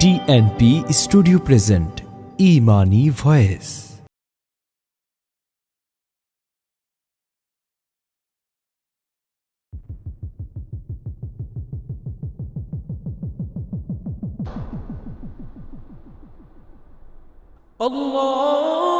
TNP Studio Present Imani Voice. Allah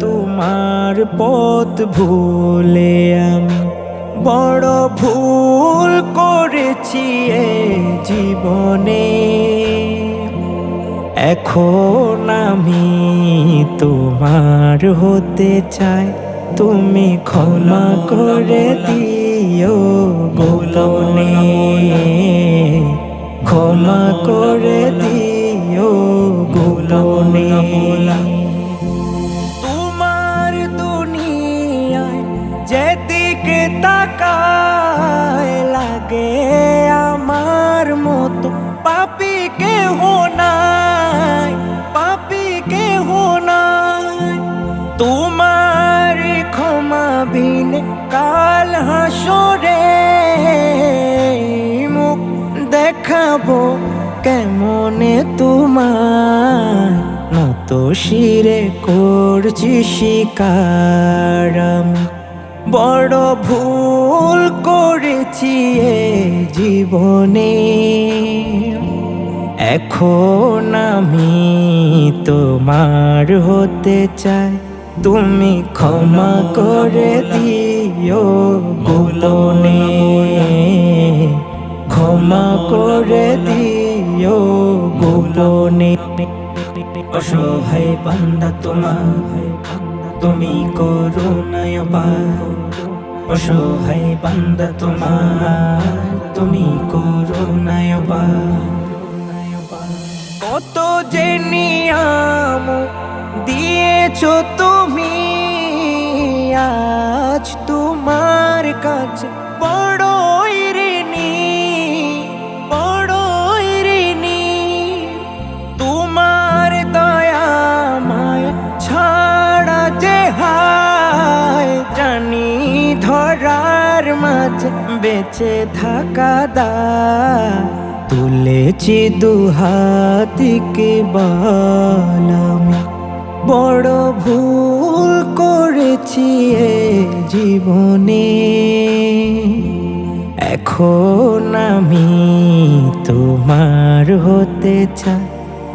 তোমার পথ ভুলে আমি বড় ভুল এ জীবনে। এখন আমি তোমার হতে চাই, তুমি ক্ষমা করে দিও গোলনে ক্ষমা করে দিও গোলনে তোমার দুনিয়ায় যেদিকে তাকায় হাসরে মুখ দেখাবো কেমনে তোমার নত শিরে করছি শিকার বড় ভুল করেছি এ জীবনে। এখন আমি তোমার হতে চাই। তুমি ক্ষমা করে দিও ক্ষমা করে দিও গোলনে অসহায় বান্দা তোমার, তুমি করুণায় অসহায় বান্দা তোমার, তুমি করো করুণায় কত যে নিয়াম দিয়েছ তুমি আজ তোমার কাছে বড়ই ঋণী বড়ই ঋণী। তোমার দয়া মায় ছাড়া যে হায়, জানি ধরার মাঝে বেঁচে থাকা দা তুলেছি দুহাতিকে বালামি বড় ভুল করেছি এ জীবনে। এখন আমি তোমার হতে চাই।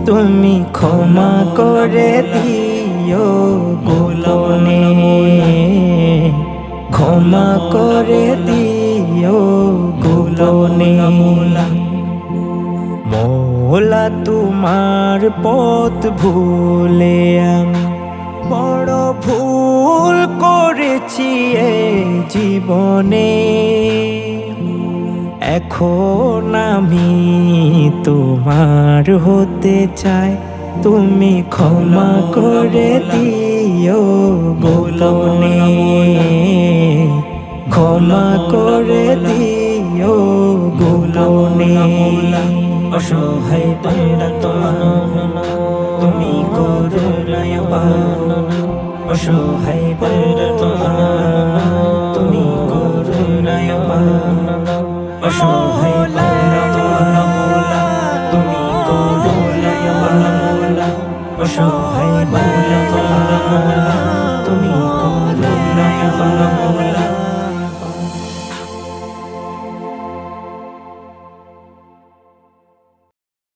তুমি ক্ষমা করে দিও গোলনে ক্ষমা করে দিও গোলনে মোলা, তোমার পথ ভুলে আমি বড় ভুল করেছি এ জীবনে। এখন আমি তোমার হতে চাই, তুমি ক্ষমা করে দিও গোলনে ক্ষমা করে দিও গোলনে অসহায় বান্দা তোমার, তুমি করুণায় অসহায় তুমি করুণায় অসহায় তুমি করুণায় অসহায়